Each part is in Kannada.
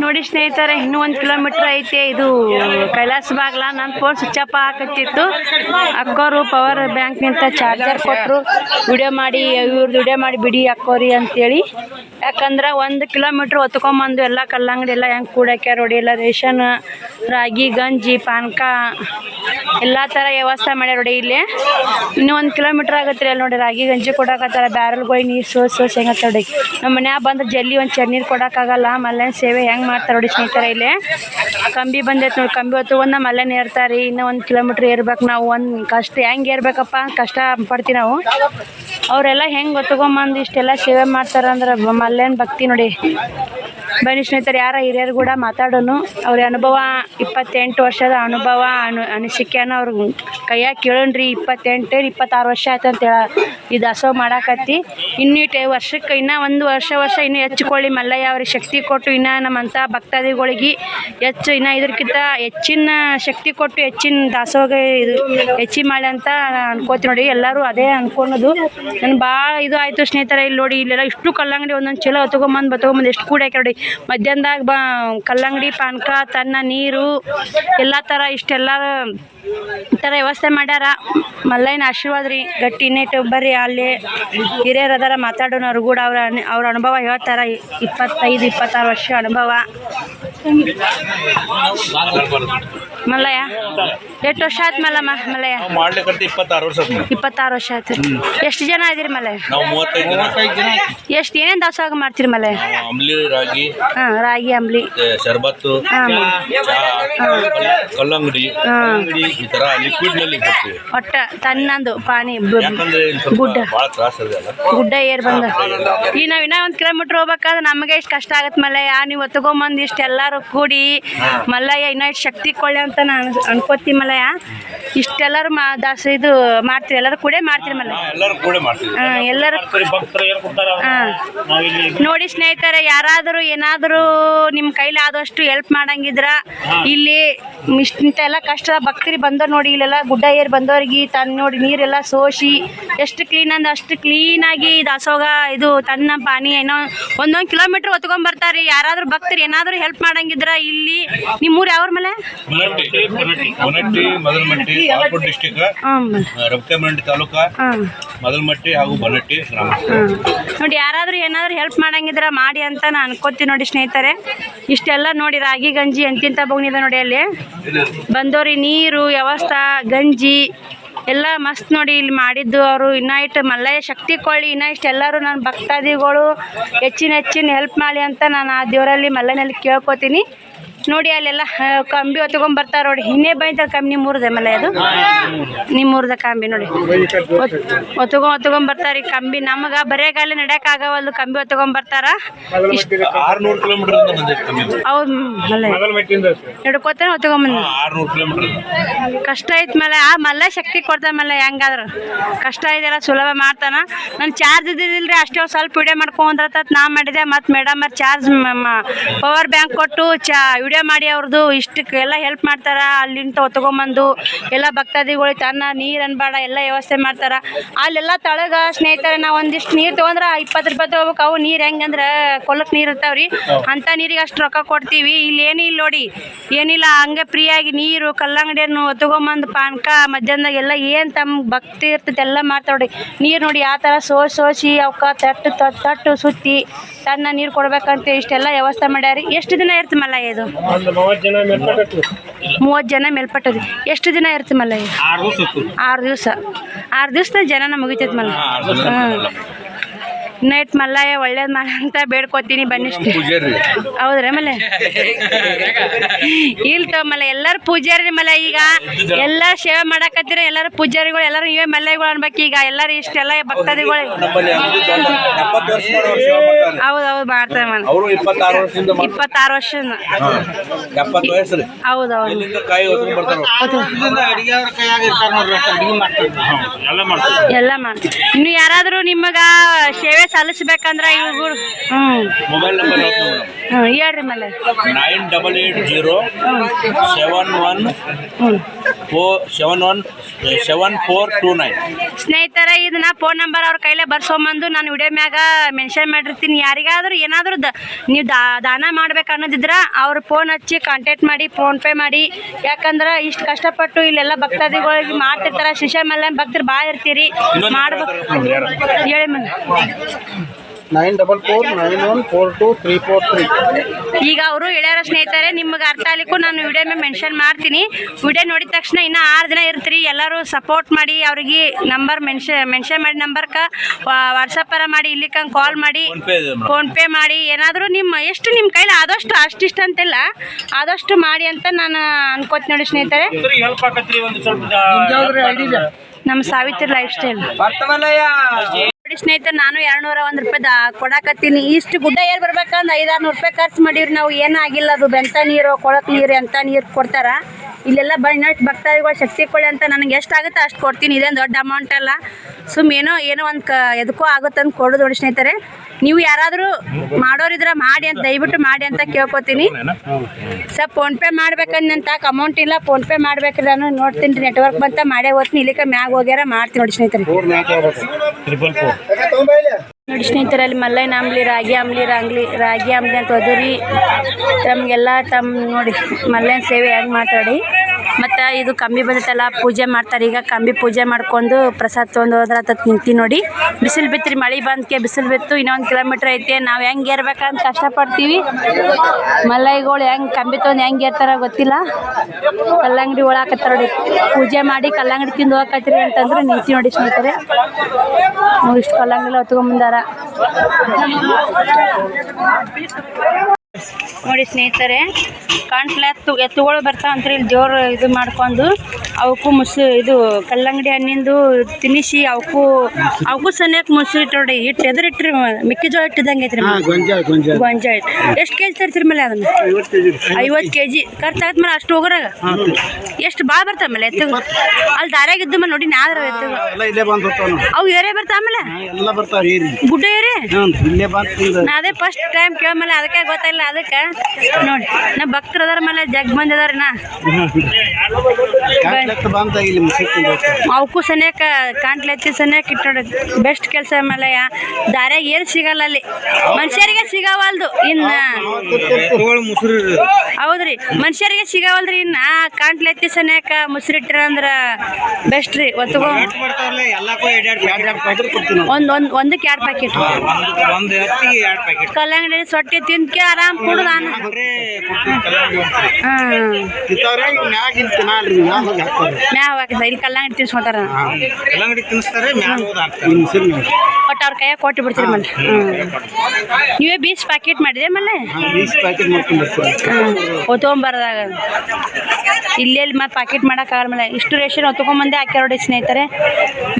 ನೋಡಿ ಸ್ನೇಹಿತರೆ, ಇನ್ನೂ ಒಂದು ಕಿಲೋಮೀಟರ್ ಐತೆ. ಇದು ಕೈಲಾಸ ಬಾಗ್ಲ. ನನ್ನ ಫೋನ್ ಸ್ವಿಚ್ ಆಫ್ ಹಾಕತ್ತಿತ್ತು. ಅಕ್ಕೋರು ಪವರ್ ಬ್ಯಾಂಕ್ನಿಂದ ಚಾರ್ಜರ್ ಕೊಟ್ಟರು ವಿಡಿಯೋ ಮಾಡಿ ಇವ್ರದ್ದು ವಿಡಿಯೋ ಮಾಡಿ, ಬಿಡಿ ಅಕ್ಕೋರಿ ಅಂತೇಳಿ. ಯಾಕಂದ್ರೆ ಒಂದು ಕಿಲೋಮೀಟ್ರ್ ಹೊತ್ಕೊಂಬಂದು ಎಲ್ಲ ಕಲ್ಲಂಗಡಿ ಎಲ್ಲ ಹೆಂಗೆ ಕೂಡಕ್ಕೆ ರೋಡಿ ಎಲ್ಲ ರೇಷನ್, ರಾಗಿ, ಗಂಜಿ ಪಾನಕ ಎಲ್ಲ ಥರ ವ್ಯವಸ್ಥೆ ಮಾಡ್ಯಾರ ನೋಡಿ ಇಲ್ಲಿ. ಇನ್ನೂ ಒಂದು ಕಿಲೋಮೀಟ್ರ್ ಆಗತ್ತೆ ಅಲ್ಲಿ ನೋಡಿ. ರಾಗಿ, ಗಂಜಿ ಕೊಡೋಕತ್ತಾರ. ಬ್ಯಾರಲ್ಗಳಿಗೆ ನೀರು ಸೋಸ್ ಸೋಸ್ ಹೆಂಗತ್ತೆ ನೋಡಿ. ನಮ್ಮ ಮನ್ಯಾಗ ಬಂದ್ರೆ ಜಲ್ಲಿ ಒಂದು ಚೆನ್ನೀರು ಕೊಡೋಕ್ಕಾಗಲ್ಲ ಮಲ್ಲೆ ಸೇವೆ ಹೆಂಗೆ ಮಾಡ್ತಾರೆ ನೋಡಿ ಸ್ನೇಹಿತರೆ ಇಲ್ಲಿ. ಕಂಬಿ ಬಂದೈತೆ ನೋಡಿ, ಕಂಬಿ ಹೊತ್ತು ನಮ್ಮ ಅಲ್ಲೇ ಏರ್ತಾರೆ ಇನ್ನೂ ಒಂದು ಕಿಲೋಮೀಟರ್ ಏರ್ಬೇಕು ನಾವು, ಒಂದ್ ಕಷ್ಟ ಹೆಂಗ್ ಏರ್ಬೇಕಪ್ಪ, ಕಷ್ಟ ಪಡ್ತೀವಿ ನಾವು. ಅವರೆಲ್ಲ ಹೆಂಗೆ ಹೊತ್ಕೊಂಬಂದು ಇಷ್ಟೆಲ್ಲ ಸೇವೆ ಮಾಡ್ತಾರೆ ಅಂದ್ರೆ ಮಲ್ಲೇನ್ ಭಕ್ತಿ ನೋಡಿ. ಬನ್ನಿ ಸ್ನೇಹಿತರೆ, ಯಾರ ಹಿರಿಯರು ಕೂಡ ಮಾತಾಡೋನು. ಅವ್ರ ಅನುಭವ ಇಪ್ಪತ್ತೆಂಟು ವರ್ಷದ ಅನುಭವ, ಅನು ಅನಿಸಿಕೆನ ಅವ್ರ ಕೈಯಾಗ ಕೇಳೋಣ್ರಿ. ಇಪ್ಪತ್ತೆಂಟು, ಇಪ್ಪತ್ತಾರು ವರ್ಷ ಆಯ್ತು ಅಂತ ಹೇಳ, ಈ ದಾಸೋಹ ಮಾಡಾಕತ್ತಿ. ಇನ್ನಿಟ್ಟು ವರ್ಷಕ್ಕೆ, ಇನ್ನೂ ಒಂದು ವರ್ಷ ವರ್ಷ ಇನ್ನೂ ಹೆಚ್ಚಿಕೊಳ್ಳಿ ಮಲ್ಲಯ್ಯ ಅವ್ರಿಗೆ ಶಕ್ತಿ ಕೊಟ್ಟು, ಇನ್ನೂ ನಮ್ಮಂಥ ಭಕ್ತಾದಿಗಳಿಗೆ ಹೆಚ್ಚು, ಇನ್ನೂ ಇದಕ್ಕಿಂತ ಹೆಚ್ಚಿನ ಶಕ್ತಿ ಕೊಟ್ಟು, ಹೆಚ್ಚಿನ ದಾಸೋಗ ಇದು, ಹೆಚ್ಚಿ ಮಾಡಿ ಅಂತ ಅನ್ಕೋತಿ ನೋಡಿ. ಎಲ್ಲರೂ ಅದೇ ಅನ್ಕೊಳೋದು. ನಾನು ಭಾಳ ಇದು ಆಯಿತು ಸ್ನೇಹಿತರೆ, ಇಲ್ಲಿ ನೋಡಿ, ಇಲ್ಲೆಲ್ಲ ಇಷ್ಟು ಕಲ್ಲಂಗಡಿ ಒಂದೊಂದು ಚಲೋ ತೊಗೊಂಬಂದು ಬತ್ಕೊಂಬಂದು ಎಷ್ಟು ಕೂಡ ನೋಡಿ. ಮಧ್ಯಾಹ್ನದಾಗ ಬಾ, ಕಲ್ಲಂಗಡಿ, ಪಾನಕ, ತನ್ನ, ನೀರು, ಎಲ್ಲ ಥರ ಇಷ್ಟೆಲ್ಲ ಥರ ವ್ಯವಸ್ಥೆ ಮಾಡ್ಯಾರ. ಮಲ್ಲೈನ ಆಶೀರ್ವಾದ ರೀ. ಗಟ್ಟಿ ನೆಟ್ಟು ಬರ್ರಿ, ಅಲ್ಲಿ ಹಿರಿಯರು ಅದಾರ ಮಾತಾಡೋನವ್ರು ಕೂಡ ಅವ್ರ ಅವ್ರ ಅನುಭವ ಹೇಳ್ತಾರ. ಇಪ್ಪತ್ತೈದು, ಇಪ್ಪತ್ತಾರು ವರ್ಷ ಅನುಭವ. ಮಲ್ಲಯ್ಯ? ಎಷ್ಟು ವರ್ಷ ಆಯ್ತು ಮಲ್ಲಮ್ಮ ಮಲಯ? ನಾವು ಮಾಡ್ಲಿಕ್ಕಂತ ಇಪ್ಪತ್ತಾರು ವರ್ಷ ಆತ್ ಮೇಡಮ್. ಇಪ್ಪತ್ತಾರು ವರ್ಷ ಆಯ್ತು. ಎಷ್ಟು ಜನ ಇದೀರಿ ಮಲಯ ನಾವು ಮೂವತ್ತೈದು ಜನ. ಎಷ್ಟು ಏನೇನು ದಾಸೋಹ ಮಾಡ್ತೀರಿ ಮಲಯ ನಾವು ಅಂಬ್ಲಿ ರಾಗಿ ಹಾಂ ರಾಗಿ ಅಂಬ್ಲಿ. ಮತ್ತೆ ಶರ್ಬತ್ತು ಹಾಂ. ಚಾ ಕಲ್ಲ- ಕಲ್ಲಂಗಡಿ ಹಾಂ. ಈ ತರ ಲಿಕ್ವಿಡ್ನಲ್ಲಿ ಬರ್ತೀವಿ ಒಟ್ಟ ತನ್ನಂದು ಪಾನಿ ಬ- ಯಾಕಂದ್ರೆ ಇಲ್ಲಿ ಸ್ವಲ್ಪ ಗುಡ್ಡ. ಬಹಳ ತ್ರಾಸ ಇದೆ ಅಲ್ಲ? ಗುಡ್ಡ ಏರ್ ಬಂದ. ಈ ನಾವ್ ಇನ್ನ ಒಂದ್ ಕಿಲೋಮೀಟರ್ ಹೋಗ್ಬೇಕಾದ್ರೆ ನಮಗೆ ಇಷ್ಟು ಕಷ್ಟ ಆಗತ್ ಮಲ್ಲಯ್ಯ ನೀವು ಒತ್ಕೊಂಬಂದ್ ಇಷ್ಟು ಎಲ್ಲಾರು ಕೂಡಿ ಮಲ್ಲಯ್ಯ ಇನ್ನ ಇಷ್ಟು ಶಕ್ತಿ ಕೊಳ್ಳೆ ಅಂತ ನಾನು ಅನ್ಕೋತೀನಿ ಮಲ್ಲಯ್ಯ ಇಷ್ಟೆಲ್ಲರೂ ಮಾ ದಾಸ ಇದು ಮಾಡ್ತೀರಿ ಎಲ್ಲರೂ ಕೂಡ ಮಾಡ್ತೀರಿ ನಾವು ಎಲ್ಲರೂ ಹಾಂ ಎಲ್ಲರೂ ಹಾಂ. ನೋಡಿ ಸ್ನೇಹಿತರೆ ಯಾರಾದರೂ ಏನಾದರೂ ನಿಮ್ಮ ಕೈಲಿ ಆದಷ್ಟು ಹೆಲ್ಪ್ ಮಾಡಂಗಿದ್ರ ಇಲ್ಲಿ ಇಷ್ಟ ಎಲ್ಲ ಕಷ್ಟ ಭಕ್ತರಿ ಬಂದವ್ರು ನೋಡಿ ಇಲ್ಲೆಲ್ಲ ಗುಡ್ಡ ಏರಿ ಬಂದವ್ರಿಗೆ ತನ್ನ ನೋಡಿ ನೀರೆಲ್ಲ ಸೋಸಿ ಎಷ್ಟು ಕ್ಲೀನ್ ಅಂದ್ರೆ ಅಷ್ಟು ಕ್ಲೀನಾಗಿ ದಾಸೋಗ ಇದು ತನ್ನ ಪಾನಿ ಏನೋ ಒಂದೊಂದು ಕಿಲೋಮೀಟರ್ ಹೊತ್ಕೊಂಡ್ ಬರ್ತಾರೆ. ಯಾರಾದರೂ ಭಕ್ತರು ಏನಾದರೂ ಹೆಲ್ಪ್ ಮಾಡಂಗಿದ್ರ ಇಲ್ಲಿ ನಿಮ್ಮೂರು ಯಾವ್ರ ಮೇಲೆ ಹೊನಟ್ಟಿ ಮೊದಲಮಟ್ಟಿ ಬಾಗಲಕೋಟೆ ಡಿಸ್ಟಿಕ್ ರಬಕಮಂಡಿ ತಾಲೂಕ ಮೊದಲಮಟ್ಟಿ ಹಾಗೂ ಬನಟ್ಟಿ ಗ್ರಾಮ. ನೋಡಿ ಯಾರಾದರೂ ಏನಾದರೂ ಹೆಲ್ಪ್ ಮಾಡಂಗಿದ್ರೆ ಮಾಡಿ ಅಂತ ನಾನು ಅನ್ಕೋತೀನಿ ನೋಡಿ ಸ್ನೇಹಿತರೆ. ಇಷ್ಟೆಲ್ಲ ನೋಡಿ ರಾಗಿ ಗಂಜಿ ಎಂತಿಂತ ಬಗ್ನಿದೆ ನೋಡಿ ಅಲ್ಲಿ. ಬಂದೋರಿ ನೀರು ವ್ಯವಸ್ಥೆ ಗಂಜಿ ಎಲ್ಲ ಮಸ್ತ್ ನೋಡಿ ಇಲ್ಲಿ ಮಾಡಿದ್ದು ಅವರು. ಇನ್ನೂ ಇಟ್ಟು ಮಲ್ಲಯ್ಯ ಶಕ್ತಿ ಕೊಳ್ಳಿ ಇನ್ನ ಇಷ್ಟೆಲ್ಲರೂ ನನ್ನ ಭಕ್ತಾದಿಗಳು ಹೆಚ್ಚಿನ ಹೆಚ್ಚಿನ ಹೆಲ್ಪ್ ಮಾಡಿ ಅಂತ ನಾನು ಆ ದೇವರಲ್ಲಿ ಮಲ್ಲನಲ್ಲಿ ಕೇಳ್ಕೊತೀನಿ. ನೋಡಿ ಅಲ್ಲೆಲ್ಲ ಕಂಬಿ ಹೊತ್ಕೊಂಡ್ ಬರ್ತಾರೆ ನೋಡಿ. ಇನ್ನೇ ಬೈತಾರೆ ಕಂಬಿ ನಿಮ್ಮೂರ್ದೆ ಮಲ್ಲ ಅದು? ನಿಮ್ಮೂರ್ದ ಕಂಬಿ ನೋಡಿ. ಹೊತ್ಕೊಂಡ್ ಹೊತ್ಕೊಂಡ್ ಬರ್ತಾರ ಈ ಕಂಬಿ. ನಮಗ ಬರೇ ಗಾಲಿ ನಡ್ಯಾಕ ಆಗವಲ್ದು ಕಂಬಿ ಹೊತ್ಕೊಂಡ್ ಬರ್ತಾರ. ಹೌದು ಹಿಡ್ಕೋತಾನೆ ಹೊತ್ಕೊಂಡ್ ಬಂದ ಕಷ್ಟ ಐತ್ ಮೇಲೆ ಆ ಮಲ್ಲ ಶಕ್ತಿ ಕೊಡ್ತಾನೆ ಮಲ್ಲ ಹೆಂಗಾದ್ರು. ಕಷ್ಟ ಇದೆಲ್ಲ ಸುಲಭ ಮಾಡ್ತಾನ. ನಾನು ಚಾರ್ಜ್ ಇದ್ದಿದ್ದಿಲ್ರಿ ಅಷ್ಟೇ ಸ್ವಲ್ಪ ವಿಡಿಯೋ ಮಾಡ್ಕೊಂಡ್ರತ್ತ ನಾ ಮಾಡಿದೆ. ಮತ್ತು ಮೇಡಮ್ ಚಾರ್ಜ್ ಪವರ್ ಬ್ಯಾಂಕ್ ಕೊಟ್ಟು ಚಾ ವಿಡಿಯೋ ಮಾಡಿ ಅವ್ರದ್ದು ಇಷ್ಟಕ್ಕೆ ಎಲ್ಲ ಹೆಲ್ಪ್ ಮಾಡ್ತಾರೆ. ಅಲ್ಲಿಂದ ಹೊತ್ಕೊಂಬಂದು ಎಲ್ಲ ಭಕ್ತಾದಿಗಳಿಗೆ ತನ್ನ ನೀರು ಅನ್ಬೇಡ ಎಲ್ಲ ವ್ಯವಸ್ಥೆ ಮಾಡ್ತಾರೆ. ಅಲ್ಲೆಲ್ಲ ತಳಗ ಸ್ನೇಹಿತರೆ, ನಾವು ಒಂದಿಷ್ಟು ನೀರು ತೊಗೊಂಡ್ರೆ ಇಪ್ಪತ್ತು ರೂಪಾಯಿ ತೊಗೋಬೇಕು. ಅವು ನೀರು ಹೆಂಗಂದ್ರೆ ಕೊಲಕ್ಕೆ ನೀರು ಇರ್ತಾವ್ರಿ. ಅಂಥ ನೀರಿಗೆ ಅಷ್ಟು ರೊಕ್ಕ ಕೊಡ್ತೀವಿ. ಇಲ್ಲಿ ಏನಿಲ್ಲ ನೋಡಿ ಏನಿಲ್ಲ ಹಂಗೆ ಫ್ರೀಯಾಗಿ ನೀರು, ಕಲ್ಲಂಗಡಿಯನ್ನು ಹೊತ್ಕೊಂಬಂದು ಪಾನಕ, ಮಧ್ಯಾಹ್ನದಾಗ ಎಲ್ಲ ಏನು ತಮ್ಮ ಭಕ್ತಿ ಇರ್ತೈತೆ ಎಲ್ಲ ಮಾಡ್ತಾವ್ರಿ ನೀರು ನೋಡಿ ಆ ಥರ ಸೋಸಿ ಸೋಸಿ ಅವಕ್ಕ ತಟ್ಟು ತಟ್ಟು ಸುತ್ತಿ ತನ್ನ ನೀರು ಕೊಡ್ಬೇಕಂತ ಇಷ್ಟೆಲ್ಲ ವ್ಯವಸ್ಥೆ ಮಾಡ್ಯಾರಿ. ಎಷ್ಟು ದಿನ ಇರ್ತಮಲ್ಲ ಇದು? ಮೂವತ್ತು ಜನ ಮೇಲ್ಪಟ್ಟದು ಎಷ್ಟು ದಿನ ಇರ್ತಿ ಮಲ್ಲ ಆರು ದಿವಸ ಆರು ದಿವಸ. ಆರು ದಿವಸದ ಜನನ ಮುಗಿತೈತಿ ಮಲ್ಲ ಹಾಂ ನೈಟ್ ಮಲ್ಲಯ್ಯ ಒಳ್ಳೇದು ಅಂತ ಬೇಡ್ಕೊತೀನಿ ಬನ್ನಿ. ಹೌದ್ರ ಮಲ್ಲೆ? ಇಲ್ ಇಲ್ಲ ಮಲ್ಲ ಎಲ್ಲಾರು ಪೂಜಾರಿ ಮಲ್ಲ ಈಗ. ಎಲ್ಲ ಸೇವೆ ಮಾಡಕತ್ತಿರ ಎಲ್ಲಾರು ಪೂಜಾರಿಗಳು ಎಲ್ಲರೂ ಇವೇ ಮಲ್ಲಯ್ಯಗಳು ಅನ್ಬೇಕು ಈಗ. ಎಲ್ಲರೂ ಇಷ್ಟೆಲ್ಲ ಭಕ್ತಾದಿಗಳು. ಹೌದೌದು ಮಾಡ್ತಾರೆ. ಹೌದು ಹೌದು ಮಾಡ್ತಾರೆ ಮಲ್ಲ. ಅವರು ಇಪ್ಪತ್ತಾರು ವರ್ಷದಿಂದ ಮಾಡ್ತಾರೆ. ಇಪ್ಪತ್ತಾರು ವರ್ಷ ಹಾ. ಎಪ್ಪತ್ತು ವಯಸ್ಸು ರೀ ಹೌದು ಹೌದು. ಇಲ್ಲಿಂದ ಕಾಯಿ ಹೊತ್ಕೊಂಡ್ ಬರ್ತಾರೆ ಎಲ್ಲ ಮಾಡ್ತೀವಿ ಇನ್ನು ಯಾರಾದರೂ ನಿಮಗ ಸೇವೆ ಸಲ್ಲಿಸ್ಬೇಕಂದ್ರ ಇವ್ರು ಹ್ಮ್ ಮೊಬೈಲ್ ನಂಬರ್ ಹೇಳ್ರಿ ಮೇಲೆ nine double eight zero seven one four seven one seven four two nine ಸ್ನೇಹಿತರ ಇದನ್ನ ಫೋನ್ ನಂಬರ್ ಅವ್ರ ಕೈಲೇ ಬರ್ಸೋಂಬಂದು ನಾನು ವಿಡಿಯೋ ಮ್ಯಾಗ ಮೆನ್ಷನ್ ಮಾಡಿರ್ತೀನಿ. ಯಾರಿಗಾದ್ರೂ ಏನಾದರೂ ದ ನೀವು ದಾನ ಮಾಡ್ಬೇಕು ಅನ್ನೋದಿದ್ರ ಅವ್ರ ಫೋನ್ ಹಚ್ಚಿ ಕಾಂಟ್ಯಾಕ್ಟ್ ಮಾಡಿ ಫೋನ್ ಪೇ ಮಾಡಿ. ಯಾಕಂದ್ರೆ ಇಷ್ಟು ಕಷ್ಟಪಟ್ಟು ಇಲ್ಲೆಲ್ಲ ಭಕ್ತಾದಿಗಳಿಗೆ ಮಾಡ್ತಿರ್ತಾರೆ. ಶಿಷ್ಯ ಮೇಲೆ ಭಕ್ತರು ಭಾಳ ಇರ್ತೀರಿ. ಮಾಡ್ಬೇಕು ಹೇಳಿ ಮನೆ nine double four nine one four two three four three. ಈಗ ಅವರು ಹೇಳ್ಯಾರ ಸ್ನೇಹಿತರೆ ನಿಮ್ಗೆ ಅರ್ಥ ಆಗಲಿಕ್ಕೂ ನಾನು ವಿಡಿಯೋ ಮೇಲೆ ಮೆನ್ಷನ್ ಮಾಡ್ತೀನಿ. ವಿಡಿಯೋ ನೋಡಿದ ತಕ್ಷಣ ಇನ್ನೂ ಆರು ದಿನ ಇರ್ತೀರಿ. ಎಲ್ಲರೂ ಸಪೋರ್ಟ್ ಮಾಡಿ ಅವ್ರಿಗೆ ನಂಬರ್ ಮೆನ್ಷನ್ ಮೆನ್ಷನ್ ಮಾಡಿ ನಂಬರ್ಕ ವಾಟ್ಸಪ್ಪರ ಮಾಡಿ ಇಲ್ಲಿಕ ಕಾಲ್ ಮಾಡಿ ಫೋನ್ ಪೇ ಇದೆ ಫೋನ್ ಪೇ ಮಾಡಿ. ಏನಾದರೂ ನಿಮ್ಮ ಎಷ್ಟು ನಿಮ್ಮ ಕೈಲಿ ಆದಷ್ಟು ಅಷ್ಟಿಷ್ಟು ಅಂತಿಲ್ಲ ಆದಷ್ಟು ಮಾಡಿ ಅಂತ ನಾನು ಅನ್ಕೋತೀನಿ ನೋಡಿ ಸ್ನೇಹಿತರೆ. ಹೆಲ್ಪ್ ಆಗತ್ರಿ ಒಂದು ಸ್ವಲ್ಪ ನಮ್ಮ ಸಾವಿತ್ರಿ ಲೈಫ್ ಸ್ಟೈಲ್ ಸ್ನೇಹಿತರೆ, ನಾನು ಎರಡ್ನೂರ ಒಂದು ರೂಪಾಯಿ ಕೊಡಕತ್ತೀನಿ. ಇಷ್ಟು ಗುಡ್ಡ ಏರ್ ಬರ್ಬೇಕಂದ್ರೆ ಐದಾರು ನೂರು ರೂಪಾಯಿ ಖರ್ಚು ಮಾಡಿವ್ರಿ. ನಾವು ಏನಾಗಿಲ್ಲ, ಅದು ಬೆಂತ ನೀರು, ಕೊಳಕ್ ನೀರು, ಎಂತ ನೀರು ಕೊಡ್ತಾರ. ಇಲ್ಲೆಲ್ಲ ಬಣ್ಣಟ್ಟು ಭಕ್ತಾದಿಗಳು ಶಕ್ತಿ ಕೊಡಿ ಅಂತ ನನಗೆ ಎಷ್ಟು ಆಗುತ್ತೆ ಅಷ್ಟು ಕೊಡ್ತೀನಿ. ಇದೇನು ದೊಡ್ಡ ಅಮೌಂಟ್ ಅಲ್ಲ. ಸುಮ್ ಏನೋ ಏನೋ ಒಂದು ಕ, ಎದಕ್ಕೋ ಅಂತ ಕೊಡೋದು ಸ್ನೇಹಿತರೆ. ನೀವು ಯಾರಾದರೂ ಮಾಡೋರಿದ್ರ ಮಾಡಿ ಅಂತ ದಯವಿಟ್ಟು ಮಾಡಿ ಅಂತ ಕೇಳ್ಕೊತೀನಿ. ಸರ್ ಫೋನ್ ಪೇ ಮಾಡ್ಬೇಕಂತ ಅಮೌಂಟ್ ಇಲ್ಲ ಫೋನ್ ಪೇ ಮಾಡ್ಬೇಕ್ರಿ ನಾನು ನೋಡ್ತೀನಿ ರೀ ನೆಟ್ವರ್ಕ್ ಬಂತ ಮಾಡೇ ಹೋಗ್ತೀನಿ ಇಲ್ಲಿಕ ಮ್ಯಾಗ ಹೋಗ್ಯಾರ ಮಾಡ್ತೀನಿ ನೋಡಿ ಸ್ನೇಹಿತರೆ. ನೋಡಿ ಸ್ನೇಹಿತರೆ ಅಲ್ಲಿ ಮಲ್ಲೈನ ಅಂಬ್ಲಿ ರಾಗಿ ಅಂಬ್ಲಿ ರಾಂಗ್ಲಿ ರಾಗಿ ಅಂಬ್ಲಿ ಅಂತ ಓದಿರಿ. ತಮ್ಗೆಲ್ಲ ತಮ್ಮ ನೋಡಿ ಮಲ್ಲೈನ ಸೇವೆ ಹೆಂಗೆ ಮಾತಾಡಿ. ಮತ್ತು ಇದು ಕಂಬಿ ಬಂದೈತಲ್ಲ ಪೂಜೆ ಮಾಡ್ತಾರೆ. ಈಗ ಕಂಬಿ ಪೂಜೆ ಮಾಡ್ಕೊಂಡು ಪ್ರಸಾದ ತೊಗೊಂಡು ಹೋದ್ರೆ ಆತ ನಿಂತಿ ನೋಡಿ. ಬಿಸಿಲು ಬಿತ್ರಿ, ಮಳೆ ಬಂದ್ಕೆ ಬಿಸಿಲು ಬಿತ್ತು, ಇನ್ನೊಂದು ಕಿಲೋಮೀಟ್ರ್ ಐತೆ. ನಾವು ಹೆಂಗೆ ಏರ್ಬೇಕಂತ ಕಷ್ಟಪಡ್ತೀವಿ. ಮಲ್ಲೈಗಳು ಹೆಂಗೆ ಕಂಬಿ ತೊಗೊಂಡು ಹೆಂಗೆ ಏರ್ತಾರ ಗೊತ್ತಿಲ್ಲ. ಕಲ್ಲಂಗಡಿ ಒಳಾಕತ್ತಾರ ನೋಡಿ. ಪೂಜೆ ಮಾಡಿ ಕಲ್ಲಂಗಡಿ ತಿಂದು ಹೋಗಕತ್ತೀರಿ ಅಂತಂದ್ರೆ ನಿಂತಿ ನೋಡಿ ಸ್ನೇಹಿತರೆ. ನಾವು ಇಷ್ಟು ಕಲ್ಲಂಗಡಿ ಹೊತ್ಕೊಂಬಂದಾರ ನೋಡಿ ಸ್ನೇಹಿತರೆ ಕಾಣ್ಸ್ಲ ಎತ್ತು ಎತ್ತುಗಳು ಬರ್ತಾವಂತ್ರಿ ಇಲ್ಲಿ ದೇವ್ರು ಇದು ಮಾಡ್ಕೊಂಡು ಅವಕ್ಕೂ ಮುಸು ಇದು ಕಲ್ಲಂಗಡಿ ಹಣ್ಣಿಂದು ತಿನ್ನಿಸಿ ಅವಕ್ಕೂ ಅವಕ್ಕೂ ಸನ್ಯಾಕ ಮೊಸರು ಇಟ್ಟು ನೋಡಿ ಹಿಟ್ಟು ಎದುರಿಟ್ರಿ ಮೆಕ್ಕೆಜೋಳ ಇಟ್ಟಿದಂಗೆ ಐತ್ರಿ ಗೊಂಜಾಯ್ ಗೊಂಜಾಳ ಎಷ್ಟು ಕೆ ಜಿ ತರ್ತೀರಿ ಮೇಲೆ ಅದನ್ನ? ಐವತ್ತು ಕೆ ಜಿ ಆಯ್ತು ಮೇಲೆ ಅಷ್ಟು ಹೋಗ್ರಾಗ? ಎಷ್ಟು ಭಾಳ ಬರ್ತಾವ ಮೇಲೆ ಎತ್ತು ಅಲ್ಲಿ ದಾರ್ಯಾಗ ಇದ್ದು ಮೇಲೆ ನೋಡಿ ನಾದ್ರ ಅವು ಏರೇ ಬರ್ತಾವ ಆಮೇಲೆ ಗುಡ್ಡ ಏರಿ? ಅದೇ ಫಸ್ಟ್ ಟೈಮ್ ಕೇಳ ಮೇಲೆ ಅದಕ್ಕೆ ಗೊತ್ತಾಯಿಲ್ಲ ಅದಕ್ಕೆ. ನೋಡಿ ನಾ ಭಕ್ತರು ಅದಾರ ಮೇಲೆ ಜಗ್ ಬಂದಿದಾರ ನಾ. ಕಾಟ್ಲೆತ್ತ ಸನೇಕ ಕಾಂಟ್ಲೆತ್ತಿ ಸನ್ಯಾಕ ಇಟ್ಟೋಡ. ಬೆಸ್ಟ್ ಕೆಲಸ ಮೇಲೆ ದಾರ್ಯಾಗ ಏನು ಸಿಗಲ್ಲ ಅಲ್ಲಿ. ಮನುಷ್ಯರಿಗೆ ಸಿಗವಲ್ದು ಇನ್ನ. ಹೌದ್ರಿ ಮನುಷ್ಯರಿಗೆ ಸಿಗವಲ್ರಿ ಇನ್ನ. ಕಾಂಟ್ಲೆತ್ತಿ ಸನೇಕ ಮುಸ್ರಿಟ್ರ ಅಂದ್ರ ಬೆಸ್ಟ್ ರೀ ಒತ್ತಗೋ. ಒಂದ್ ಒಂದ್ ಒಂದಕ್ಕೆ ಎರಡು ಪ್ಯಾಕೆಟ್ ಕಲ್ಲಂಗಡಿ ಸೊಟ್ಟಿ ತಿಂದ್ಕೆ ಆರಾಮ್ ಕುಡ್ದು ಮ್ಯಾವ್ ಹಾಕಿದ ಇಲ್ಲಿ ಕಲ್ಲಂಗಡಿ ತಿನ್ಸ್ಕೊತಾರ. ಒಟ್ಟು ಅವ್ರ ಕೈಯಾಗ ಕೊಟ್ಟು ಬಿಡ್ತೀರಿ ಮನೆ ನೀವೇ ಬೀಸ್ ಪ್ಯಾಕೆಟ್ ಮಾಡಿದೆ ಮನೆ ಹಾಂ ಇಲ್ಲೆಲ್ಲಿ ಮತ್ತೆ ಪ್ಯಾಕೆಟ್ ಮಾಡೋಕ್ಕಾಗಲ್ಲ ಮೇಲೆ ಇಷ್ಟು ರೇಷನ್ ಹೊತ್ಕೊಂಬಂದೆ ಹಾಕ್ಯಾರ ನೋಡಿ ಸ್ನೇಹಿತರೆ.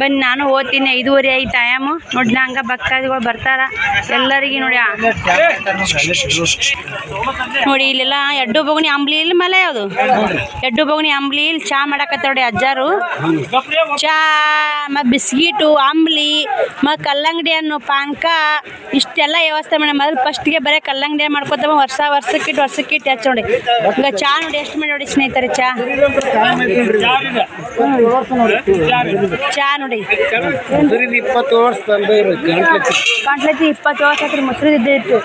ಬನ್ನಿ ನಾನು ಓದ್ತೀನಿ, ಐದುವರೆ ಐದು ಟೈಮು ನೋಡಿ ಹಂಗೆ ಭಕ್ತಾದಿಗಳು ಬರ್ತಾರ. ಎಲ್ಲರಿಗೆ ನೋಡಿ ನೋಡಿ ಇಲ್ಲೆಲ್ಲ ಎಡ್ಡು ಬೊಗಣಿ ಅಂಬ್ಲಿ ಇಲ್ಲಿ ಮಲೆ ಯಾವುದು? ಎಡ್ಡು ಬೊಗಣಿ ಅಂಬ್ಲಿ ಇಲ್ಲಿ ಚಾ ಮಾಡಕತ್ತ ನೋಡಿ ಅಜ್ಜಾರು. ಚಾ ಮತ್ತು ಬಿಸ್ಕಿಟು ಅಂಬ್ಲಿ ಮತ್ತು ಕಲ್ಲಂಗಡಿ ಹಣ್ಣು ಪಾಂಕ ಇಷ್ಟೆಲ್ಲ ವ್ಯವಸ್ಥೆ ಮಾಡಿ ಮೊದಲು ಫಸ್ಟ್ಗೆ ಬರೀ ಕಲ್ಲಂಗಡಿ ಮಾಡ್ಕೊತ ವರ್ಷ ವರ್ಷಕ್ಕಿಟ್ಟು ವರ್ಷಕ್ಕಿಟ್ಟು ಹಚ್ಚ ನೋಡಿ. ಈಗ ಚಾ ನೋಡಿ, ಎಷ್ಟು ಮಾಡಿ ನೋಡಿ ಸ್ನೇಹಿತರೆ ಚಾ. ಚಾ ನೋಡಿ ಇಪ್ಪತ್ತು ವರ್ಷ ತಂದು ಗಂಟ್ಲೆ ಕಾಂಟ್ಲತಿ ಇಪ್ಪತ್ತು ವರ್ಷ ಆತ್ರಿ ಮೊಸರು ಇದ್ದೇ ಇತ್ತು.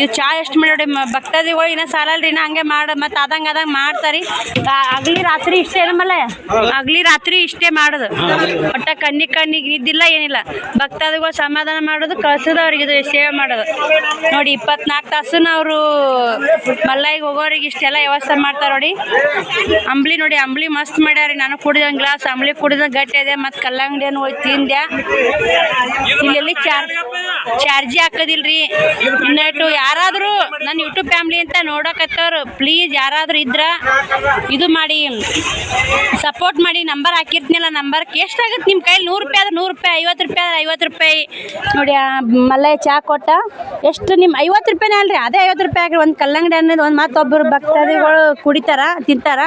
ಇದು ಚಾ ಎಷ್ಟು ಮಾಡಿ ಭಕ್ತಾದಿಗಳು ಇನ್ನೂ ಸಾಲಲ್ರಿ, ಇನ್ನ ಹಂಗೆ ಮಾಡ, ಮತ್ತು ಆದಂಗೆ ಆದಂಗೆ ಮಾಡ್ತಾರಿ. ಹಗ್ಲಿ ರಾತ್ರಿ ಇಷ್ಟೇ ನಮ್ಮಲ್ಲ ಅಗ್ಲಿ ರಾತ್ರಿ ಇಷ್ಟೇ ಮಾಡೋದು. ಒಟ್ಟ ಕಣ್ಣಿಗೆ ಕಣ್ಣಿಗೆ ಇದ್ದಿಲ್ಲ, ಏನಿಲ್ಲ. ಭಕ್ತಾದಿಗಳು ಸಮಾಧಾನ ಮಾಡೋದು ಕಳ್ಸೋದು ಅವ್ರಿಗೆ ಇದು ಸೇವೆ ಮಾಡೋದು. ನೋಡಿ ಇಪ್ಪತ್ನಾಲ್ಕು ತಾಸು ಅವರು ಮಲ್ಲಾಯಿಗೆ ಹೋಗೋರಿಗೆ ಇಷ್ಟೆಲ್ಲ ವ್ಯವಸ್ಥೆ ಮಾಡ್ತಾರೆ ನೋಡಿ. ಅಂಬ್ಲಿ ನೋಡಿ, ಅಂಬ್ಲಿ ಮಸ್ತ್ ಮಾಡ್ಯಾರಿ. ನಾನು ಕುಡಿದ ಗ್ಲಾಸ್, ಅಂಬ್ಲಿ ಕುಡಿದ ಗಟ್ಟಿ ಇದೆ, ಮತ್ತು ಕಲ್ಲಂಗಡಿಯನ್ನು ಹೋಗಿ ತಿಂದ್ಯಾ? ಇಲ್ಲೆಲ್ಲಿ ಚಾರ್ಜ್ ಚಾರ್ಜಿ ಹಾಕೋದಿಲ್ರಿ. ಇನ್ನಟ್ಟು ಯಾರಾದರೂ ನನ್ನ ಯೂಟ್ಯೂಬ್ ಫ್ಯಾಮ್ಲಿ ಅಂತ ನೋಡೋಕತ್ತವ್ರು ಪ್ಲೀಸ್ ಯಾರಾದರೂ ಇದ್ರ ಇದು ಮಾಡಿ ಸಪೋರ್ಟ್ ಮಾಡಿ ನಂಬರ್ ಹಾಕಿರ್ತೀನಲ್ಲ ನಂಬರ್ಗೆ ಎಷ್ಟಾಗುತ್ತೆ ನಿಮ್ಮ ಕೈಲಿ? ನೂರು ರೂಪಾಯಿ ಆದ್ರೆ ನೂರು ರೂಪಾಯಿ, ಐವತ್ತು ರೂಪಾಯಿ ಆದ್ರೆ ಐವತ್ತು ರೂಪಾಯಿ. ನೋಡಿ ಚಹಾ ಚಾ ಕೊಟ್ಟ. ಎಷ್ಟು ನಿಮ್ಮ ಐವತ್ತು ರೂಪಾಯಿನೇ ಅಲ್ರಿ, ಅದೇ ಐವತ್ತು ರೂಪಾಯಿ ಆಗ್ರಿ ಒಂದು ಕಲ್ಲಂಗಡಿ ಅನ್ನೋದು, ಒಂದು ಮತ್ತೊಬ್ಬರು ಭಕ್ತಾದಿಗಳು ಕುಡಿತಾರ, ತಿಂತಾರ.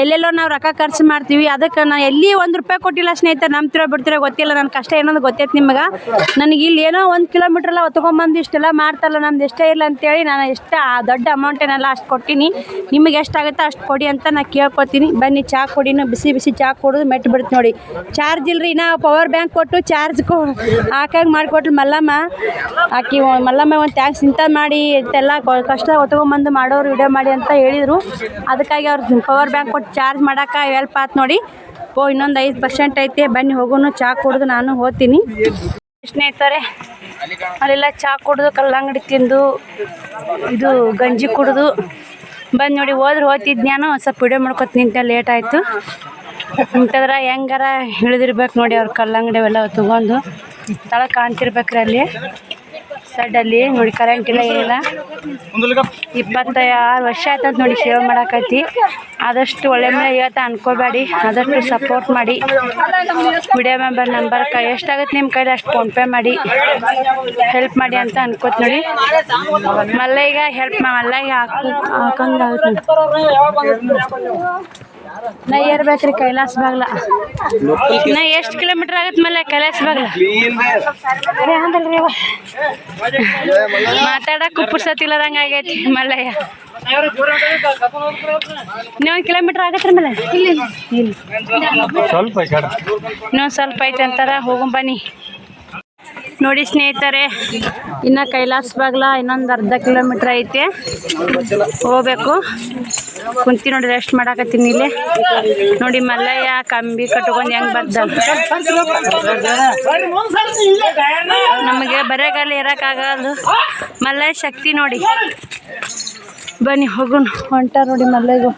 ಎಲ್ಲೆಲ್ಲೋ ನಾವು ರೊಕ್ಕ ಖರ್ಚು ಮಾಡ್ತೀವಿ, ಅದಕ್ಕೆ ನಾನು ಎಲ್ಲಿ ಒಂದು ರೂಪಾಯಿ ಕೊಟ್ಟಿಲ್ಲ ಸ್ನೇಹಿತರೆ ನಂಬ್ತಿರೋ ಬಿಡ್ತಿರೋ ಗೊತ್ತಿಲ್ಲ ನನ್ನ ಕಷ್ಟ ಏನೋ ಗೊತ್ತೈತೆ ನಿಮಗೆ. ನನಗೆ ಇಲ್ಲಿ ಏನೋ ಒಂದು ಕಿಲೋಮೀಟ್ರ್ ಎಲ್ಲ ಹೊತ್ಕೊಂಬಂದು ಇಷ್ಟೆಲ್ಲ ಮಾಡ್ತಾರಲ್ಲ, ನಮ್ದು ಎಷ್ಟೇ ಇಲ್ಲ ಅಂತೇಳಿ ನಾನು ಎಷ್ಟು ಆ ದೊಡ್ಡ ಅಮೌಂಟೇನೆಲ್ಲ ಅಷ್ಟು ಕೊಟ್ಟಿನಿ. ನಿಮಗೆ ಎಷ್ಟಾಗುತ್ತೆ ಅಷ್ಟು ಕೊಡಿ ಅಂತ ನಾನು ಕೇಳ್ಕೊತೀನಿ. ಬನ್ನಿ, ಚಾ ಕೊಡಿನು ಬಿಸಿ ಬಿಸಿ ಚಾ ಕೊಡೋದು ಮೆಟ್ಟು ಬಿಡ್ತು ನೋಡಿ. ಚಾರ್ಜ್ ಇಲ್ಲರಿ ನಾ ಪವರ್ ಬ್ಯಾಂಕ್ ಕೊಟ್ಟು ಚಾರ್ಜ್ ಕೊ ಹಾಕಂಗೆ ಮಾಡಿಕೊಟ್ಲು ಮಲ್ಲಮ್ಮ. ಆಕಿ ಮಲ್ಲಮ್ಮ ಒಂದು ಥ್ಯಾಂಕ್ಸ್ ಇಂಥ ಮಾಡಿ ಎಲ್ಲ ಕಷ್ಟ ಹೊತ್ಕೊಂಬಂದು ಮಾಡೋರು ವಿಡಿಯೋ ಮಾಡಿ ಅಂತ ಹೇಳಿದರು. ಅದಕ್ಕಾಗಿ ಅವ್ರು ಪವರ್ ಬ್ಯಾಂಕ್ ಕೊಟ್ಟು ಚಾರ್ಜ್ ಮಾಡೋಕೆ ಹೆಲ್ಪ್ ಆಯ್ತು ನೋಡಿ. ಓ, ಇನ್ನೊಂದು ಐದು ಪರ್ಸೆಂಟ್ ಐತೆ, ಬನ್ನಿ ಹೋಗೋನು, ಚಾ ಕುಡಿದು ನಾನು ಹೋಗ್ತೀನಿ ಸ್ನೇಹಿತರೆ ಅಲ್ಲೆಲ್ಲ ಚಾ ಕುಡ್ದು ಕಲ್ಲಂಗಡಿ ತಿಂದು, ಇದು ಗಂಜಿ ಕುಡಿದು. ಬಂದು ನೋಡಿ, ಹೋದ್ರೆ ಹೋಗ್ತಿದ್ದು ಸ್ವಲ್ಪ ವಿಡಿಯೋ ಮಾಡ್ಕೊತ ನಿಂತೆ ಲೇಟ್ ಆಯಿತು. ಇಂಥದ್ರ ಹೆಂಗಾರ ಇಳಿದಿರ್ಬೇಕು ನೋಡಿ ಅವ್ರ ಕಲ್ಲಂಗಡಿ ಅವೆಲ್ಲ ತೊಗೊಂಡು. ತಳ ಕಾಣ್ತಿರ್ಬೇಕ್ರಿ ಅಲ್ಲಿ. ಸಡ್ಡಲ್ಲಿ ನೋಡಿ ಕರೆಂಟ್ ಇಲ್ಲ ಏನಿಲ್ಲ. ಇಪ್ಪತ್ತ ಆರು ವರ್ಷ ಆಯ್ತಂತ ನೋಡಿ ಸೇವ್ ಮಾಡಾಕೈತಿ ಆದಷ್ಟು ಒಳ್ಳೆ ಮೇಲೆ ಇವತ್ತು ಅನ್ಕೋಬೇಡಿ. ಆದಷ್ಟು ಸಪೋರ್ಟ್ ಮಾಡಿ. ವಿಡಿಯೋ ಮೆಂಬರ್ ನಂಬರ್ ಕೈ ಎಷ್ಟಾಗುತ್ತೆ ನಿಮ್ಮ ಕೈಲಿ ಅಷ್ಟು ಫೋನ್ಪೇ ಮಾಡಿ. ಹೆಲ್ಪ್ ಮಾಡಿ ಅಂತ ಅನ್ಕೋತ ನೋಡಿ. ಈಗ ಹೆಲ್ಪ್ ಮಲ್ಲ ಈಗ ನಾ ಏರ್ಬೇಕ್ರಿ ಕೈಲಾಸ ಬಾಗ್ಲ. ನಾ ಎಷ್ಟು ಕಿಲೋಮೀಟರ್ ಆಗತ್ತೆ ಮೇಲೆ ಕೈಲಾಸ ಬಾಗ್ಲ? ಮಾತಾಡಕ್. ಮಾತಾಡಕ್ಕೂ ಪುರ್ಸತ್ತಿಲ್ಲದಂಗೆ ಆಗೈತಿ ಮಲ್ಲಯ್ಯ ಇನ್ನೊಂದು ಕಿಲೋಮೀಟ್ರ್ ಆಗತ್ರಿ ಮೇಲೆ ಇನ್ನೊಂದು ಸ್ವಲ್ಪ ಐತೆ ಅಂತಾರ ಹೋಗೋಣ ಬನ್ನಿ. ನೋಡಿ ಸ್ನೇಹಿತರೆ, ಇನ್ನು ಕೈಲಾಸ ಬಾಗ್ಲ ಇನ್ನೊಂದು ಅರ್ಧ ಕಿಲೋಮೀಟ್ರ್ ಐತೆ. ಹೋಗ್ಬೇಕು. ಕುಂತಿ ನೋಡಿ ರೆಸ್ಟ್ ಮಾಡಾಕತ್ತೀನಿ ಇಲ್ಲಿ. ನೋಡಿ ಮಲ್ಲಯ್ಯ ಕಂಬಿ ಕಟ್ಕೊಂಡು ಹೆಂಗೆ ಬರ್ದ. ನಮಗೆ ಬರೆಗಾಲ ಇರೋಕ್ಕಾಗಲ್ಲ ಮಲ್ಲಯ್ಯ ಶಕ್ತಿ ನೋಡಿ. ಬನ್ನಿ, ಹೋಗೋಣ. ಹೊಂಟ ನೋಡಿ ಮಲ್ಲಯ್ಯಗೂ.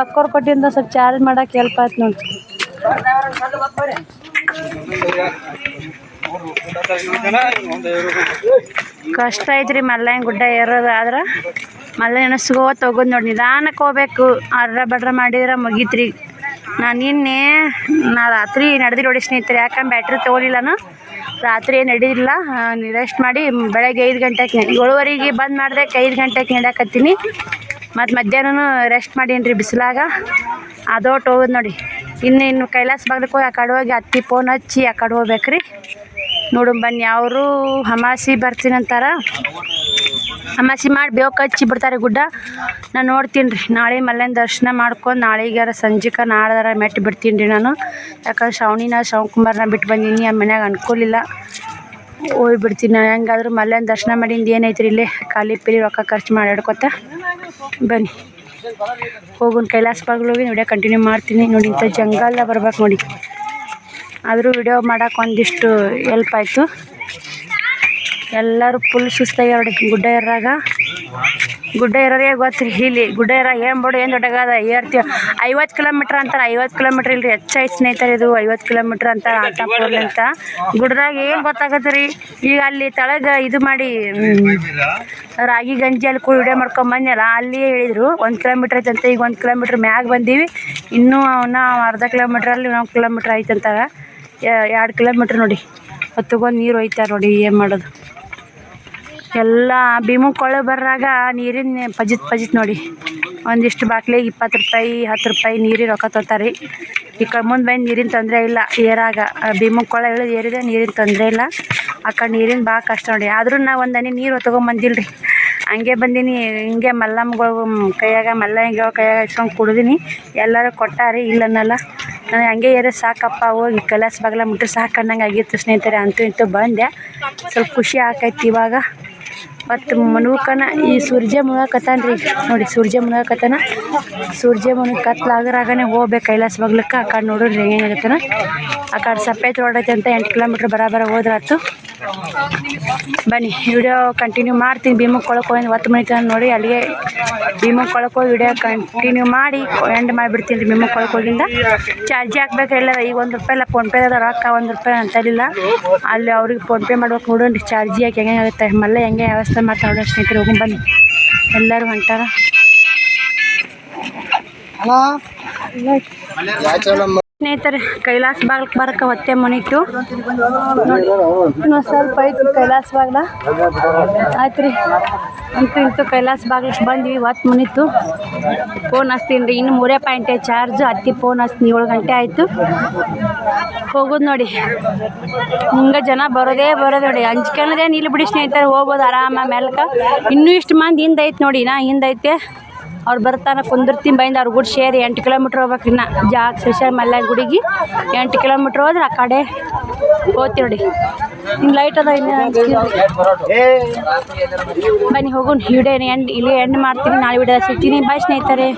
ಅಕ್ಕೋರ್ ಕೊಟ್ಟಿಂದ ಸ್ವಲ್ಪ ಚಾರ್ಜ್ ಮಾಡಕ್ಕೆ ಹೆಲ್ಪ್ ಆಯ್ತು ನೋಡಿ. ಕಷ್ಟ ಐತ್ರಿ ಮಲ್ಲಯ್ಯನ ಗುಡ್ಡ ಏರೋದು ಆದ್ರೆ ಮಲ್ಲಯ್ಯನ ಸಿಗೋತ್ ಹೋಗೋದು ನೋಡಿ ನಿಧಾನಕ್ಕೆ ಹೋಗ್ಬೇಕು. ಅಡ್ರ ಬಡ್ರ ಮಾಡಿದ್ರೆ ಮುಗೀತ್ರಿ. ನಾನು ನಿನ್ನೆ, ನಾ ರಾತ್ರಿ ನಡೆದಿ ನೋಡಿ ಸ್ನೇಹಿತರೆ, ಯಾಕಂದ್ರೆ ಬ್ಯಾಟ್ರಿ ತೊಗೊಳಿಲ್ಲನು? ರಾತ್ರಿ ಏನು ನಡೆದಿಲ್ಲ. ರೆಸ್ಟ್ ಮಾಡಿ ಬೆಳಗ್ಗೆ ಐದು ಗಂಟೆಗೆ ಏಳುವರೆಗೆ ಬಂದ್ ಮಾಡಿದೆ ಐದು ಗಂಟೆಗೆ ನೆಡಕತ್ತೀನಿ ಮತ್ತು ಮಧ್ಯಾಹ್ನ ರೆಸ್ಟ್ ಮಾಡೀನಿ ರೀ ಬಿಸಿಲಾಗ. ಅದೋಟ್ ಹೋಗೋದು ನೋಡಿ. ಇನ್ನು ಇನ್ನು ಕೈಲಾಸ ಬಾಗ್ಲಕ್ಕೆ ಹೋಗಿ ಆ ಕಡೆ ಹೋಗಿ ಅತ್ತಿ ಫೋನ್ ಹಚ್ಚಿ ಆ ಕಡೆ ಹೋಗ್ಬೇಕ್ರಿ. ನೋಡು ಬನ್ನಿ, ಅವರು ಹಮಾಸಿ ಬರ್ತೀನಂತಾರ ಅಮಾಸಿ ಮಾಡಿ ಬೇವು ಹಚ್ಚಿ ಬಿಡ್ತಾರೆ ಗುಡ್ಡ. ನಾನು ನೋಡ್ತೀನಿ ರೀ ನಾಳೆ ಮಲ್ಲೇನ ದರ್ಶನ ಮಾಡ್ಕೊಂಡು ನಾಳೆಗಾರ ಸಂಜೆಕ ನಾಳ್ದಾರ ಮೆಟ್ಟು ಬಿಡ್ತೀನಿ ರೀ ನಾನು. ಯಾಕಂದ್ರೆ ಶ್ರಾವಣಿನ, ಶ್ರವಣಕುಮಾರ್ನ ಬಿಟ್ಟು ಬಂದೀನಿ, ಆ ಮನ್ಯಾಗ ಅನ್ಕೂಲಿಲ್ಲ. ಹೋಗ್ಬಿಡ್ತೀನಿ ನಾನು. ಹೆಂಗಾದ್ರೂ ಮಲ್ಲೇನ ದರ್ಶನ ಮಾಡಿಂದ ಏನೈತ್ರಿ ಇಲ್ಲೇ? ಖಾಲಿ ಪಿಲಿ ರೊಕ್ಕ ಖರ್ಚು ಮಾಡಿ ಬನ್ನಿ. ಹೋಗೋಣ ಕೈಲಾಸ ಬಾಗಿಲು ಹೋಗಿ ವಿಡಿಯೋ ಕಂಟಿನ್ಯೂ ಮಾಡ್ತೀನಿ. ನೋಡಿ, ಇಂಥ ಜಂಗಲ್ದಾಗ ಬರ್ಬೇಕು ನೋಡಿ. ಆದರೂ ವಿಡಿಯೋ ಮಾಡೋಕೆ ಒಂದಿಷ್ಟು ಹೆಲ್ಪ್ ಆಯಿತು. ಎಲ್ಲರೂ ಫುಲ್ ಸುಸ್ತಾಗಿ ನೋಡಿ ಗುಡ್ಡ ಏರಾಗ ಗುಡ್ಡ ಇರೋರಿಗೆ ಗೊತ್ತು ರೀ ಇಲ್ಲಿ ಗುಡ್ಡ ಇರೋ ಏನು ಬಿಡು ಏನು ದೊಡ್ಡಗಾದ ಏರ್ತೀವಿ ಐವತ್ತು ಕಿಲೋಮೀಟ್ರ್ ಅಂತಾರೆ ಐವತ್ತು ಕಿಲೋಮೀಟ್ರ್ ಇಲ್ರಿ. ಹೆಚ್ಚಾಯ್ ಸ್ನೇಹಿತರೆ ಇದು, ಐವತ್ತು ಕಿಲೋಮೀಟ್ರ್ ಅಂತ ಆಟಪೂರ್ ಅಂತ. ಗುಡ್ಡದಾಗ ಏನು ಗೊತ್ತಾಗತ್ತೆ ರೀ ಈಗ ಅಲ್ಲಿ ತಳಗ ಇದು ಮಾಡಿ ರಾಗಿ ಗಂಜಿ ಅಲ್ಲಿ ಕೂಡ ವಿಡಿಯೋ ಬಂದಲ್ಲ ಅಲ್ಲಿ ಹೇಳಿದರು, ಒಂದು ಕಿಲೋಮೀಟ್ರ್ ಐತಂತ ಈಗ ಒಂದು ಕಿಲೋಮೀಟ್ರ್ ಮ್ಯಾಗ ಬಂದೀವಿ. ಇನ್ನೂ ಅವನ್ನ ಅರ್ಧ ಕಿಲೋಮೀಟ್ರಲ್ಲಿ ನಾವು ಕಿಲೋಮೀಟ್ರ್ ಐತೆ ಅಂತಾರೆ ಎರಡು ಕಿಲೋಮೀಟ್ರ್ ನೋಡಿ. ಹೊತ್ತುಗೊಂದು ನೀರು ಒಯ್ತಾರೆ ನೋಡಿ ಏನು ಮಾಡೋದು. ಎಲ್ಲ ಭೀಮು ಕೊಳ್ಳೆ ಬರ್ರಾಗ ನೀರಿನ ಪಜಿತ್ ಪಜಿತ್ ನೋಡಿ. ಒಂದಿಷ್ಟು ಬಾಟ್ಲಿಗೆ ಇಪ್ಪತ್ತು ರೂಪಾಯಿ, ಹತ್ತು ರೂಪಾಯಿ ನೀರಿ ರೊಕ್ಕ ತೊಗೊತಾರೆ ಈ ಕಡೆ ಮುಂದೆ ಬಂದು ನೀರಿನ ತೊಂದರೆ ಇಲ್ಲ, ಏರಾಗ. ಭೀಮು ಕೊಳ್ಳೆ ಇಳಿದು ಏರಿದೆ, ನೀರಿನ ತೊಂದರೆ ಇಲ್ಲ. ಆ ಕಡೆ ನೀರಿನ ಭಾಳ ಕಷ್ಟ ನೋಡಿ. ಆದರೂ ನಾ ಒಂದು ಹನಿ ನೀರು ತೊಗೊಂಬಂದಿಲ್ಲ ಹಂಗೆ ಬಂದೀನಿ, ಹಿಂಗೆ ಮಲ್ಲಮ್ಮಗಳು ಕೈಯಾಗ ಮಲ್ಲಯ್ಯಗಳ ಕೈಯಾಗ ಇಟ್ಕೊಂಡು ಕುಡಿದೀನಿ. ಎಲ್ಲರೂ ಕೊಟ್ಟಾರಿ ಇಲ್ಲನ್ನಲ್ಲ ನಾನು ಹಂಗೆ ಏರಿ ಸಾಕಪ್ಪ, ಹೋಗಿ ಕೈಲಾಸ ಬಗ್ಲ ಮುಟ್ರೆ ಸಾಕು ಅನ್ನಂಗೆ ಆಗಿತ್ತು ಸ್ನೇಹಿತರೆ. ಅಂತೂ ಇಂತೂ ಬಂದೆ. ಸ್ವಲ್ಪ ಖುಷಿ ಆಕೈತಿ ಇವಾಗ. ಮತ್ತು ಮನುಕನ ಈ ಸೂರ್ಯ ಮುಳುಗಕತ್ತಾನ ರೀ. ನೋಡಿ ಸೂರ್ಯ ಮುಳುಗಕತ್ತಾನ ಸೂರ್ಯ ಮುಳುಗ ಕತ್ಲಾಗರಾಗನೇ ಹೋಗ್ಬೇಕು. ಕೈಲಾಸ ಬಗ್ಲಕ್ಕೆ. ಆ ಕಡೆ ನೋಡ್ರಿ ಹೆಂಗಾಗತ್ತಾನ ಆ ಕಡೆ ಸಪ್ಪೈತ್ ರೋಡ್ ಐತೆ ಅಂತ ಎಂಟು ಕಿಲೋಮೀಟ್ರ್ ಬರಾಬರ ಹೋದ್ರಾತು ಬನ್ನಿ ವಿಡಿಯೋ ಕಂಟಿನ್ಯೂ ಮಾಡ್ತೀನಿ. ಭೀಮಕ್ಕೆ ಕೊಳಕ್ಕೆ ಹೋಗಿ ಒತ್ತು ಮನೆ ನೋಡಿ. ಅಲ್ಲಿಗೆ ಭೀಮಕ್ಕೆ ಕೊಳಕ್ಕೆ ಹೋಗಿ ವಿಡಿಯೋ ಕಂಟಿನ್ಯೂ ಮಾಡಿ ಎಂಡ್ ಮಾಡಿಬಿಡ್ತೀನಿ ರೀ ಭೀಮಕ್ಕೆ ಕೊಳಕ್ಕೆ ಹೋಗಿಂದ ಚಾರ್ಜಿ ಹಾಕ್ಬೇಕು ಎಲ್ಲ ಈಗ ಒಂದು ರೂಪಾಯಿ ಇಲ್ಲ ಫೋನ್ಪೇ ಅದ ರೊಕ್ಕ ಒಂದು ರೂಪಾಯಿ ಅಂತಲಿಲ್ಲ ಅಲ್ಲಿ ಅವ್ರಿಗೆ ಫೋನ್ಪೇ ಮಾಡ್ಬೇಕು ನೋಡೋಣ ಚಾರ್ಜಿ ಹಾಕಿ ಹೆಂಗೆ ಆಗುತ್ತೆ. ಮಲ್ಲ ಹೆಂಗೆ ವ್ಯವಸ್ಥೆ ಮಾಡ್ತಾ ಮಾತಾಡೋ ಸ್ನೇಹಿತರೆ ಹೋಗಿ ಬನ್ನಿ. ಎಲ್ಲರೂ ಹೊಂಟಾರ? ಸ್ನೇಹಿತರೆ, ಕೈಲಾಸ ಬಾಗ್ಲಕ್ಕೆ ಬರಕ್ಕೆ ಹೊತ್ತೆ ಇನ್ನೊಂದು ಸ್ವಲ್ಪ ಐತಿ ಕೈಲಾಸ ಬಾಗ್ಲ. ಆಯ್ತು ರೀ. ಅಂತೂ ಇಂತು ಕೈಲಾಸ ಬಾಗ್ಲಕ್ಕೆ ಬಂದ್ವಿ ಹೊತ್ತು ಮುನಿತ್ತು ಫೋನ್ ಹಚ್ತೀನಿ ರೀ. ಇನ್ನು ಮೂರೇ ಪಾಯಿಂಟ್ ಚಾರ್ಜ್, ಹತ್ತಿ ಫೋನ್ ಹಚ್ತೀನಿ, ಏಳು ಗಂಟೆ ಆಯಿತು. ಹೋಗೋದು ನೋಡಿ. ಹಿಂಗೆ ಜನ ಬರೋದೇ ಬರೋದು ನೋಡಿ. ಹಂಚ್ಕೊಳ್ಳೋದೇ ನಿಲ್ಬಿಡಿ ನಿಲ್ ಬಿಡಿ ಸ್ನೇಹಿತರೆ ಹೋಗ್ಬೋದು ಆರಾಮ, ಮೇಲ್ಕ. ಇನ್ನೂ ಇಷ್ಟು ಮಂದಿ ಹಿಂದೈತೆ ನೋಡಿ, ನಾ ಹಿಂದೈತೆ ಅವ್ರು ಬರ್ತಾನೆ ಕುಂದಿರ್ತೀನಿ ಬೈಂದ ಅವ್ರ ಗುಡಿ ಸೇರಿ ಎಂಟು ಕಿಲೋಮೀಟ್ರ್ ಹೋಗ್ಬೇಕು ಇನ್ನು. ಜಾಗ ಶ್ರೀಶೈಲ ಮಲ್ಲ ಗುಡಿಗೆ ಎಂಟು ಕಿಲೋಮೀಟ್ರ್ ಹೋದ್ರೆ ಆ ಕಡೆ ಹೋಗ್ತೀವಿ ನೋಡಿ. ಹಿಂಗೆ ಲೈಟ್ ಅದ ಇನ್ನು ಬನ್ನಿ ಹೋಗೋಣ ವಿಡಿಯೋ ಎಂಡ್ ಇಲ್ಲಿ ಎಂಡ್ ಮಾಡ್ತೀನಿ ನಾಳೆ ವಿಡಿಯೋ ಸಿಗ್ತೀನಿ. ಬಾಯ್ ಸ್ನೇಹಿತರೆ.